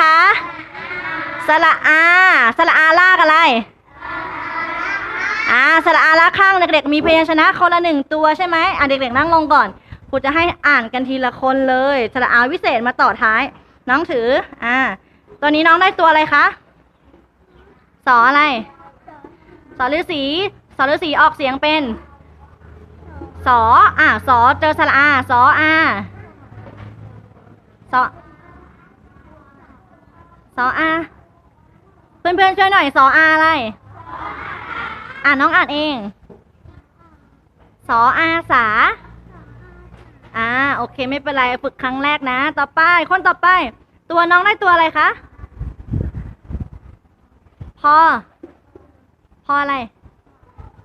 คะสระอาสระอาลากอะไรอ่าสระอาลากข้างเด็กๆมีพยัญชนะคนละหนึ่งตัวใช่ไหมอ่าเด็กๆนั่งลงก่อนครูจะให้อ่านกันทีละคนเลยสระอาวิเศษมาต่อท้าย น้องถืออ่าตัวนี้น้องได้ตัวอะไรคะสออะไรสอฤาษีสอฤาษีออกเสียงเป็นสออ่าสอเจอสระอาสออาสอ สออาเพื่อนๆช่วยหน่อยสออาอะไร อ่านน้องอ่านเอง สออาสา อ่าโอเคไม่เป็นไรฝึกครั้งแรกนะ ต่อไปคนต่อไป ตัวน้องได้ตัวอะไรคะพอ พออะไร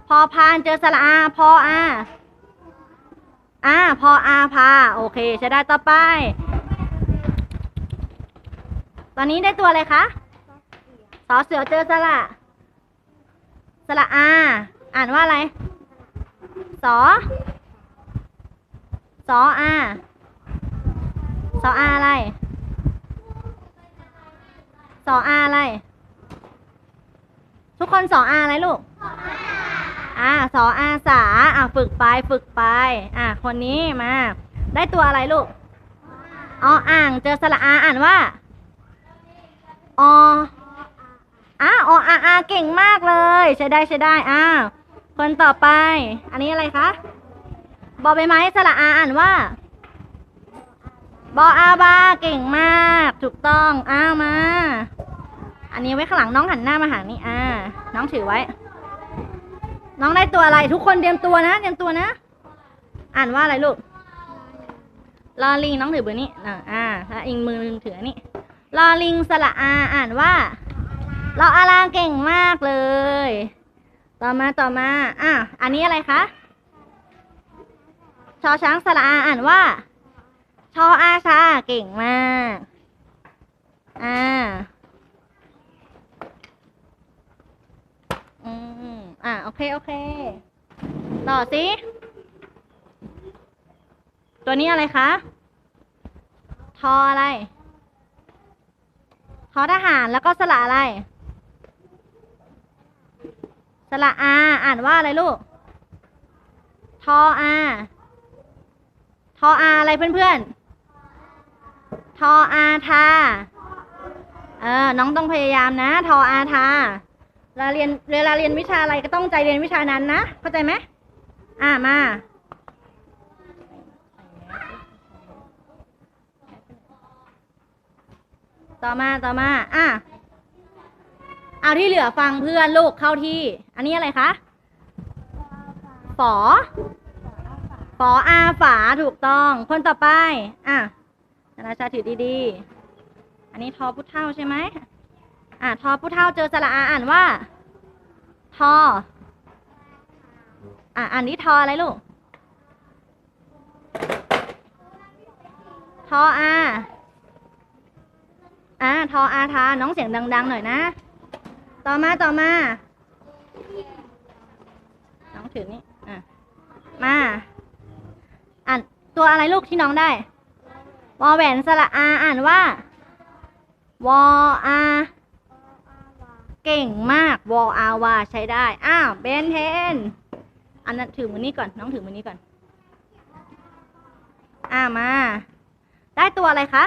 พอพานเจอสระอาพออาอ่าพออาพา โอเคใช้ได้ต่อไป ตอนนี้ได้ตัวอะไรคะสอเสือเจอสระสระอา อ่านว่าอะไร สอ สออา สออาอะไร สออาอะไร ทุกคนสออาอะไรลูกอ่าสออาสา อ่าฝึกไปฝึกไป อ่าคนนี้มา ได้ตัวอะไรลูกออ่างเจอสระอาอ่านว่า ออ่าออาอาเก่งมากเลย ใช้ได้ใช้ได้อ่าคนต่อไป อันนี้อะไรคะบอใบไม้สระอาอ่านว่าบออาบาเก่งมาก ถูกต้องอ้าวมา อันนี้ไว้ข้างหลังน้องหันหน้ามาหานี่อ่า น้องถือไว้ น้องได้ตัวอะไร ทุกคนเตรียมตัวนะเตรียมตัวนะ อ่านว่าอะไรลูกลอลิงน้องถือเบอร์นี้อ่าอ่าถ้าอิงมือถืออันนี้ ลอลิงสระอาอ่านว่าลออาลางเก่งมากเลย ต่อมาต่อมา อะ อันนี้อะไรคะชอช้างสระอาอ่านว่า ชออาชาเก่งมาก อ่า อืม อะ โอเค โอเค ต่อสิ ตัวนี้อะไรคะ ทออะไร ทอทหารแล้วก็สระอะไร สระอา อ่านว่าอะไรลูก ทออาทออาอะไรเพื่อนๆ ทออาทา เออ น้องต้องพยายามนะ ทออาทาเวลาเรียนเวลาเรียนวิชาอะไรก็ต้องใจเรียนวิชานั้นนะ เข้าใจไหม อ่ามา ต่อมาต่อมา อะ เอาที่เหลือฟังเพื่อนลูกเข้าที่ อันนี้อะไรคะฝอฝออาฝาถูกต้อง คนต่อไป อะนาราชาถือดีๆ อันนี้ทอพุทธเท่าใช่ไหมอะทอพุทธเท่าเจอสระอาอ่านว่า ทอ อะอันนี้ทออะไรลูก ทออา อ่าทออาทาน้องเสียงดัง ๆ หน่อยนะ ต่อมาต่อมา น้องถือนี่อะมาอ่านตัวอะไรลูกที่น้องได้วอแหวนสระอาอ่านว่าวออาเก่งมากวออาวาใช้ได้ อ้าวเบนเทนอันนั้นถือมือนี้ก่อน น้องถือมือนี้ก่อน อ่ามา ได้ตัวอะไรคะ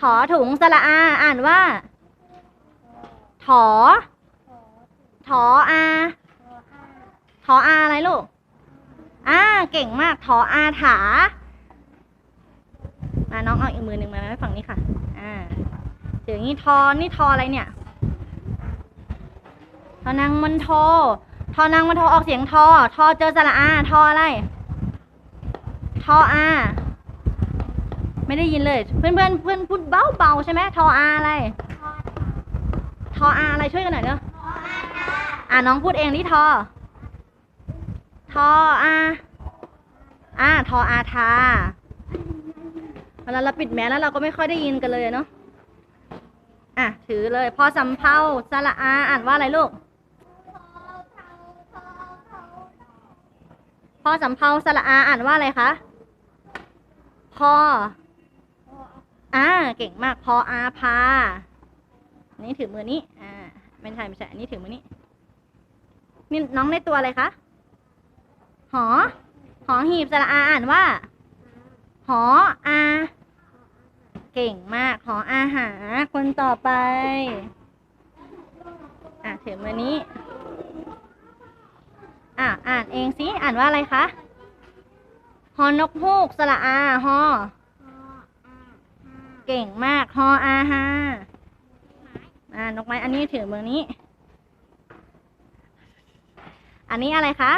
ถอถุงสระอาอ่านว่า ถอ ถออาถออาอะไรลูกอ่าเก่งมาก ถออาถา มาน้องเอาอีกมือหนึ่งมาไว้ฝั่งนี้ค่ะ อ่าถืออย่างนี้ทอนี่ทออะไรเนี่ย ทอนางมันโททอนางมันโทออกเสียงทอ ทอเจอสระอา ทออะไร ทออา ไม่ได้ยินเลย เพื่อนเพื่อนเพื่อนพูดเบาเบาๆใช่ไหมทออาอะไร ทออาอะไรช่วยกันหน่อยเนอะอ่าน้องพูดเองนี่ทอ ทออาอ่าทออาทาเวลาเราปิดแมสแล้วเราก็ไม่ค่อยได้ยินกันเลยเนาะอะถือเลย พอสำเพาสระอาอ่านว่าอะไรลูกพอสำเพาสระอาอ่านว่าอะไรคะพอ อ่าเก่งมากพออาพา นี่ถือมือนี้ อ่า ไม่ใช่ไม่ใช่อันนี้ถือมือนี้ นี่น้องได้ตัวอะไรคะ หอ หอหีบสระอาอ่านว่า หออา เก่งมาก หออาหา คนต่อไป อะถือมือนี้ อะอ่านเองสิ อ่านว่าอะไรคะฮอนกฮูกสระอาฮอ เก่งมากฮออาฮาอ่านกไม้อันนี้ถือมือนี้ อันนี้อะไรคะ